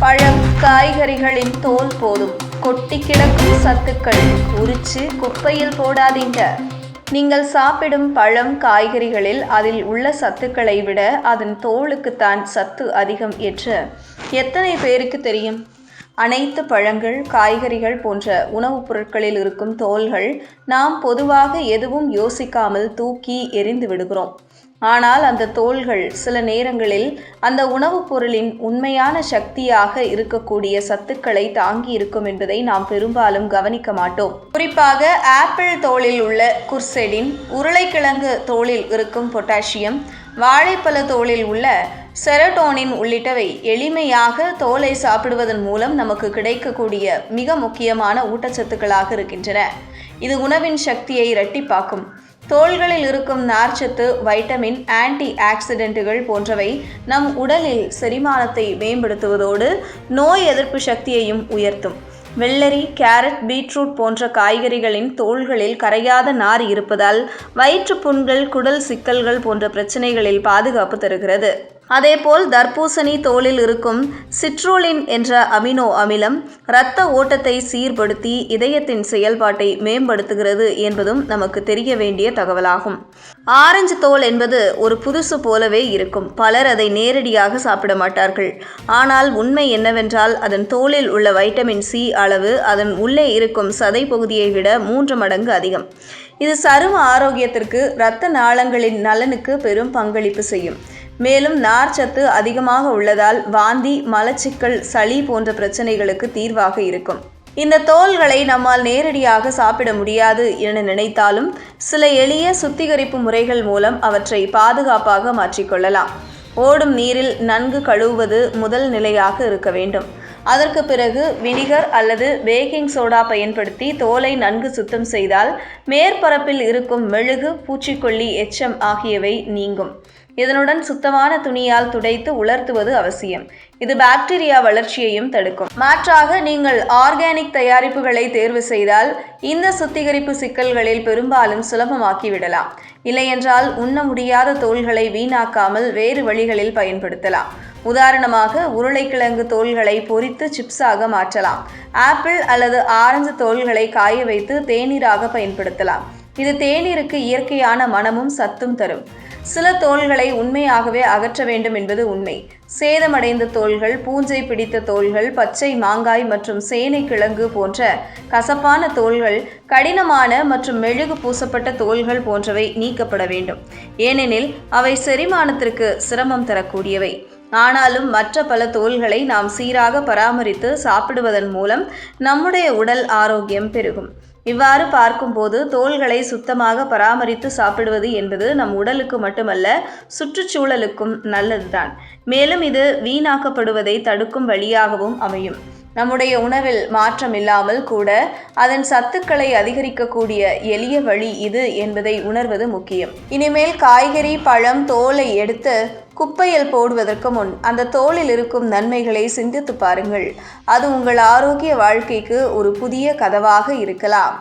பழம் காய்கறிகளின் தோல் போதும். கொட்டி கிடக்கும் சத்துக்கள் உரிச்சு குப்பையில் போடாதீங்க. நீங்கள் சாப்பிடும் பழம் காய்கறிகளில் அதில் உள்ள சத்துக்களை விட அதன் தோலுக்குத்தான் சத்து அதிகம் என்று எத்தனை பேருக்கு தெரியும்? அனைத்து பழங்கள் காய்கறிகள் போன்ற உணவுப் பொருட்களில் இருக்கும் தோல்கள் நாம் பொதுவாக எதுவும் யோசிக்காமல் தூக்கி எரிந்து விடுகிறோம். ஆனால் அந்த தோல்கள் சில நேரங்களில் அந்த உணவுப் பொருளின் உண்மையான சக்தியாக இருக்கக்கூடிய சத்துக்களை தாங்கி இருக்கும் என்பதை நாம் பெரும்பாலும் கவனிக்க மாட்டோம். குறிப்பாக ஆப்பிள் தோளில் உள்ள குர்செடின் உருளைக்கிழங்கு தோளில் இருக்கும் பொட்டாசியம் வாழைப்பழ தோளில் உள்ள செரட்டோனின் உள்ளிட்டவை எளிமையாக தோலை சாப்பிடுவதன் மூலம் நமக்கு கிடைக்கக்கூடிய மிக முக்கியமான ஊட்டச்சத்துக்களாக இருக்கின்றன. இது உணவின் சக்தியை இரட்டிப்பாக்கும். தோள்களில் இருக்கும் நார்ச்சத்து வைட்டமின் ஆன்டி ஆக்சிடென்ட்டுகள் போன்றவை நம் உடலில் செரிமானத்தை மேம்படுத்துவதோடு நோய் எதிர்ப்பு சக்தியையும் உயர்த்தும். வெள்ளரி கேரட் பீட்ரூட் போன்ற காய்கறிகளின் தோள்களில் கரையாத நார் இருப்பதால் வயிற்று புண்கள் குடல் சிக்கல்கள் போன்ற பிரச்சனைகளில் பாதுகாப்பு தருகிறது. அதேபோல் தர்பூசணி தோலில் இருக்கும் சிட்ரோலின் என்ற அமினோ அமிலம் இரத்த ஓட்டத்தை சீர்படுத்தி இதயத்தின் செயல்பாட்டை மேம்படுத்துகிறது என்பதும் நமக்கு தெரிய வேண்டிய தகவலாகும். ஆரஞ்சு தோல் என்பது ஒரு புதுசு போலவே இருக்கும். பலர் அதை நேரடியாக சாப்பிட மாட்டார்கள். ஆனால் உண்மை என்னவென்றால் அதன் தோலில் உள்ள வைட்டமின் சி அளவு அதன் உள்ளே இருக்கும் சதை பகுதியை விட மூன்று மடங்கு அதிகம். இது சரும ஆரோக்கியத்திற்கு இரத்த நாளங்களின் நலனுக்கு பெரும் பங்களிப்பு செய்யும். மேலும் நார்ச்சத்து அதிகமாக உள்ளதால் வாந்தி மலச்சிக்கல் சளி போன்ற பிரச்சனைகளுக்கு தீர்வாக இருக்கும். இந்த தோல்களை நம்மால் நேரடியாக சாப்பிட முடியாது என நினைத்தாலும் சில எளிய சுத்திகரிப்பு முறைகள் மூலம் அவற்றை பாதுகாப்பாக மாற்றிக்கொள்ளலாம் ஓடும் நீரில் நன்கு கழுவுவது முதல் நிலையாக இருக்க வேண்டும். அதற்கு பிறகு வினிகர் அல்லது பேக்கிங் சோடா பயன்படுத்தி தோலை நன்கு சுத்தம் செய்தால் மேற்பரப்பில் இருக்கும் மெழுகு பூச்சிக்கொல்லி எச்சம் ஆகியவை நீங்கும். இதனுடன் சுத்தமான துணியால் துடைத்து உலர்த்துவது அவசியம். இது பாக்டீரியா வளர்ச்சியையும் தடுக்கும். மாற்றாக நீங்கள் ஆர்கானிக் தயாரிப்புகளை தேர்வு செய்தால் இந்த சுத்திகரிப்பு சிக்கல்களில் பெரும்பாலும் சுலபமாக்கி விடலாம் இல்லையென்றால் உண்ண முடியாத தோள்களை வீணாக்காமல் வேறு வழிகளில் பயன்படுத்தலாம். உதாரணமாக உருளைக்கிழங்கு தோல்களை பொரித்து சிப்ஸாக மாற்றலாம். ஆப்பிள் அல்லது ஆரஞ்சு தோல்களை காய வைத்து தேநீராக பயன்படுத்தலாம். இது தேநீருக்கு இயற்கையான மனமும் சத்தும் தரும். சில தோள்களை உண்மையாகவே அகற்ற வேண்டும் என்பது உண்மை. சேதமடைந்த தோள்கள் பூஞ்சை பிடித்த தோள்கள் பச்சை மாங்காய் மற்றும் சேனை கிழங்கு போன்ற கசப்பான தோள்கள் கடினமான மற்றும் மெழுகு பூசப்பட்ட தோள்கள் போன்றவை நீக்கப்பட வேண்டும். ஏனெனில் அவை செரிமானத்திற்கு சிரமம் தரக்கூடியவை. ஆனாலும் மற்ற பல தோள்களை நாம் சீராக பராமரித்து சாப்பிடுவதன் மூலம் நம்முடைய உடல் ஆரோக்கியம் பெருகும். இவ்வாறு பார்க்கும்போது தோள்களை சுத்தமாக பராமரித்து சாப்பிடுவது என்பது நம் உடலுக்கு மட்டுமல்ல சுற்றுச்சூழலுக்கும் நல்லதுதான். மேலும் இது வீணாக்கப்படுவதை தடுக்கும் வழியாகவும் அமையும். நம்முடைய உணவில் மாற்றம் இல்லாமல் கூட அதன் சத்துக்களை அதிகரிக்கக்கூடிய எளிய வழி இது என்பதை உணர்வது முக்கியம். இனிமேல் காய்கறி பழம் தோலை எடுத்து குப்பையில் போடுவதற்கு முன் அந்த தோலில் இருக்கும் நன்மைகளை சிந்தித்து பாருங்கள். அது உங்கள் ஆரோக்கிய வாழ்க்கைக்கு ஒரு புதிய கதவாக இருக்கலாம்.